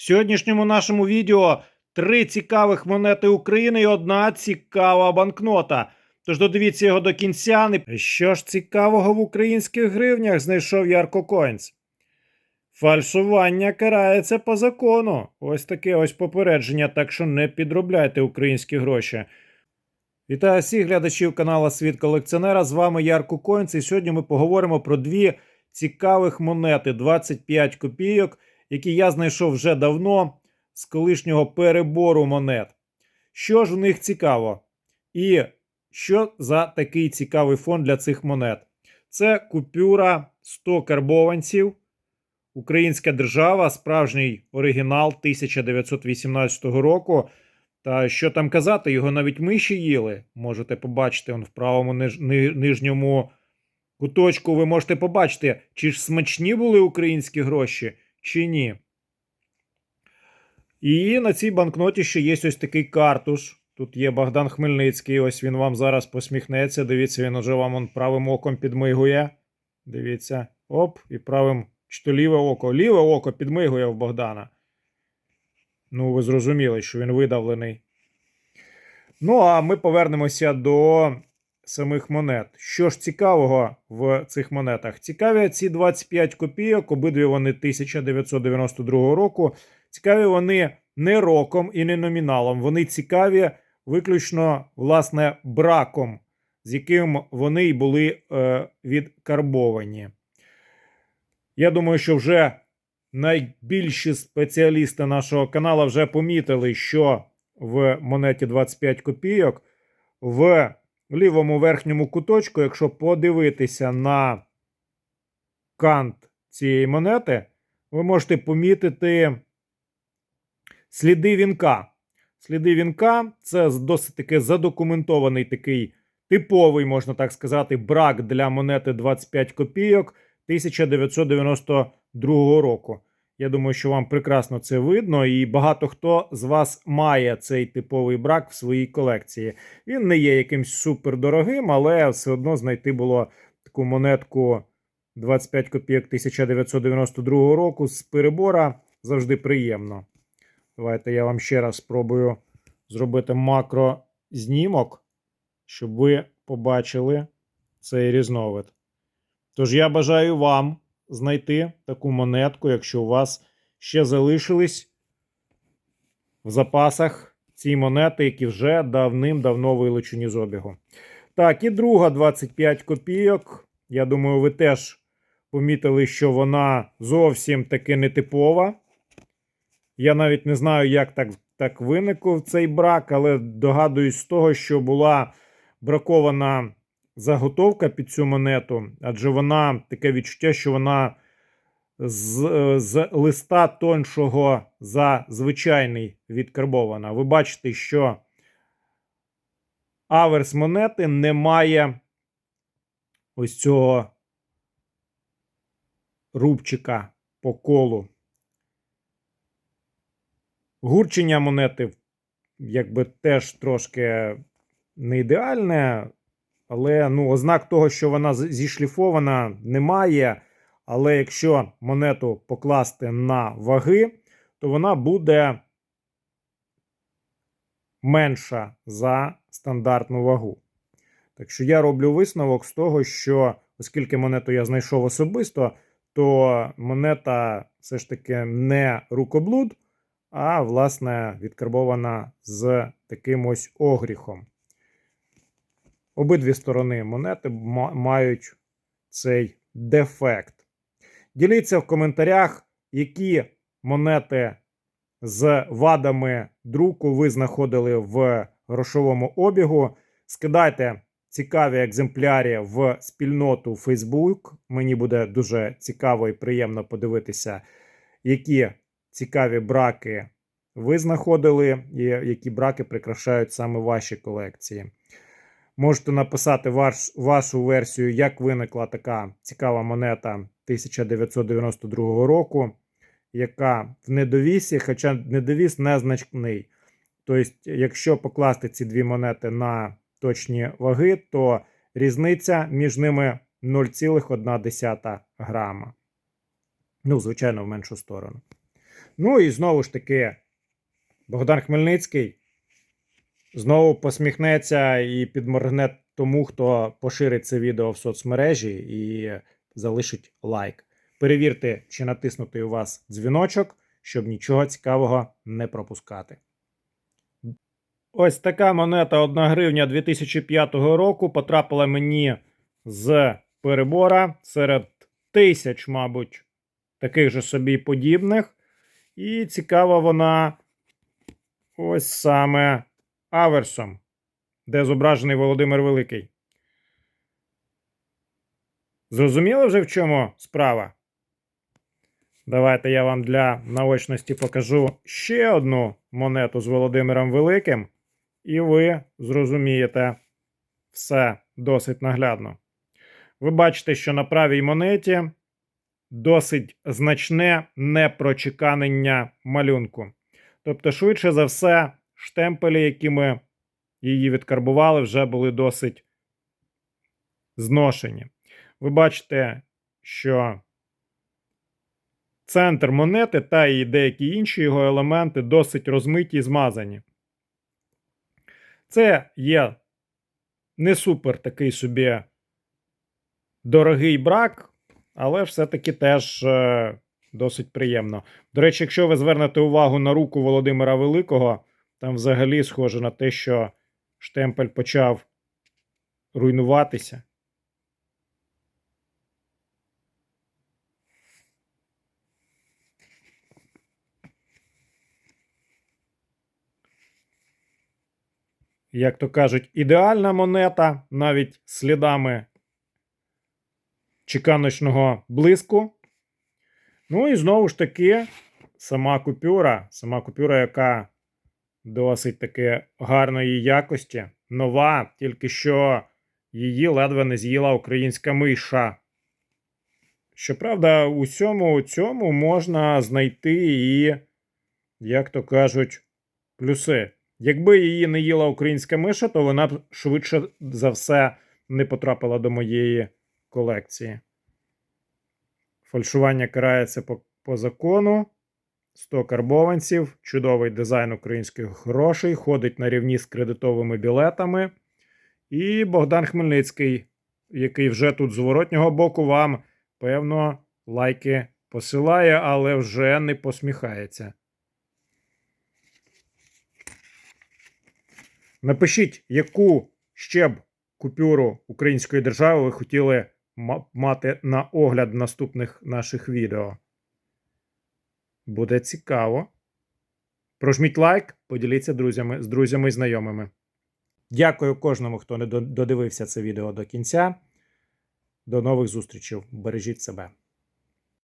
В сьогоднішньому нашому відео три цікавих монети України і одна цікава банкнота. Тож додивіться його до кінця. Що ж цікавого в українських гривнях знайшов Ярко Коінс? Фальшування карається по закону. Ось таке ось попередження, так що не підробляйте українські гроші. Вітаю всіх глядачів каналу Світ колекціонера. З вами Ярко Коінс. І сьогодні ми поговоримо про дві цікавих монети 25 копійок, які я знайшов вже давно з колишнього перебору монет. Що ж в них цікаво? І що за такий цікавий фонд для цих монет? Це купюра 100 карбованців. Українська держава, справжній оригінал 1918 року. Та що там казати, його навіть миші їли. Можете побачити он в правому ниж, ни- нижньому куточку. Ви можете побачити, чи ж смачні були українські гроші, чи ні. І на цій банкноті ще є ось такий картуш. Тут є Богдан Хмельницький. Ось він вам зараз посміхнеться. Дивіться, він уже вам он правим оком підмигує. Дивіться. Оп, і правим чи то ліве око. Ліве око підмигує в Богдана. Ну, ви зрозуміли, що він видавлений. Ну, а ми повернемося до самих монет. Що ж цікавого в цих монетах? Цікаві ці 25 копійок, обидві вони 1992 року. Цікаві вони не роком і не номіналом. Вони цікаві виключно, власне, браком, з яким вони й були е, відкарбовані. Я думаю, що вже найбільші спеціалісти нашого каналу вже помітили, що в монеті 25 копійок в лівому верхньому куточку, якщо подивитися на кант цієї монети, ви можете помітити сліди вінка. Сліди вінка це досить таки задокументований такий типовий, можна так сказати, брак для монети 25 копійок 1992 року. Я думаю, що вам прекрасно це видно, і багато хто з вас має цей типовий брак в своїй колекції. Він не є якимсь супердорогим, але все одно знайти було таку монетку 25 копійок 1992 року з перебора завжди приємно. Давайте я вам ще раз спробую зробити макрознімок, щоб ви побачили цей різновид. Тож я бажаю вам знайти таку монетку, якщо у вас ще залишились в запасах ці монети, які вже давним-давно вилучені з обігу. Так, і друга 25 копійок. Я думаю, ви теж помітили, що вона зовсім таки нетипова. Я навіть не знаю, як так, так виникв цей брак, але догадуюсь з того, що була бракована заготовка під цю монету, адже вона таке відчуття, що вона з, е, з листа тоншого за звичайний відкарбована. Ви бачите, що аверс монети не має ось цього рубчика по колу. Гурчення монети, якби теж трошки не ідеальне, але ну, ознак того, що вона зішліфована, немає. Але якщо монету покласти на ваги, то вона буде менша за стандартну вагу. Так що я роблю висновок з того, що оскільки монету я знайшов особисто, то монета все ж таки не рукоблуд, а власне відкарбована з таким ось огріхом. Обидві сторони монети мають цей дефект. Діліться в коментарях, які монети з вадами друку ви знаходили в грошовому обігу. Скидайте цікаві екземплярі в спільноту Facebook. Мені буде дуже цікаво і приємно подивитися, які цікаві браки ви знаходили, і які браки прикрашають саме ваші колекції. Можете написати ваш, вашу версію, як виникла така цікава монета 1992 року, яка в недовісі, хоча недовіс незначний. Тобто, якщо покласти ці дві монети на точні ваги, то різниця між ними 0,1 грама. Ну, звичайно, в меншу сторону. Ну і знову ж таки, Богдан Хмельницький знову посміхнеться і підморгне тому, хто поширить це відео в соцмережі і залишить лайк. Перевірте, чи натиснутий у вас дзвіночок, щоб нічого цікавого не пропускати. Ось така монета 1 гривня 2005 року потрапила мені з перебора серед тисяч, мабуть, таких же собі подібних. І цікава вона ось саме аверсом, де зображений Володимир Великий. Зрозуміли вже в чому справа? Давайте я вам для наочності покажу ще одну монету з Володимиром Великим, і ви зрозумієте все досить наглядно. Ви бачите, що на правій монеті досить значне непрочеканення малюнку. Тобто, швидше за все, штемпелі, які ми її відкарбували, вже були досить зношені. Ви бачите, що центр монети та і деякі інші його елементи досить розмиті і змазані. Це є не супер такий собі дорогий брак, але все-таки теж е, досить приємно. До речі, якщо ви звернете увагу на руку Володимира Великого, там взагалі схоже на те, що штемпель почав руйнуватися. Як то кажуть, ідеальна монета, навіть слідами чеканочного блиску. Ну і знову ж таки, сама купюра, сама купюра, яка досить таки гарної якості, нова, тільки що її ледве не з'їла українська миша. Щоправда, у всьому цьому можна знайти і, як то кажуть, плюси. Якби її не їла українська миша, то вона б швидше за все не потрапила до моєї колекції. Фальшування карається по, по закону. 100 карбованців, чудовий дизайн українських грошей, ходить на рівні з кредитовими білетами. І Богдан Хмельницький, який вже тут з воротнього боку вам, певно, лайки посилає, але вже не посміхається. Напишіть, яку ще б купюру української держави ви хотіли мати на огляд наступних наших відео. Буде цікаво. Прожміть лайк, поділіться друзями, з друзями і знайомими. Дякую кожному, хто не додивився це відео до кінця. До нових зустрічей. Бережіть себе.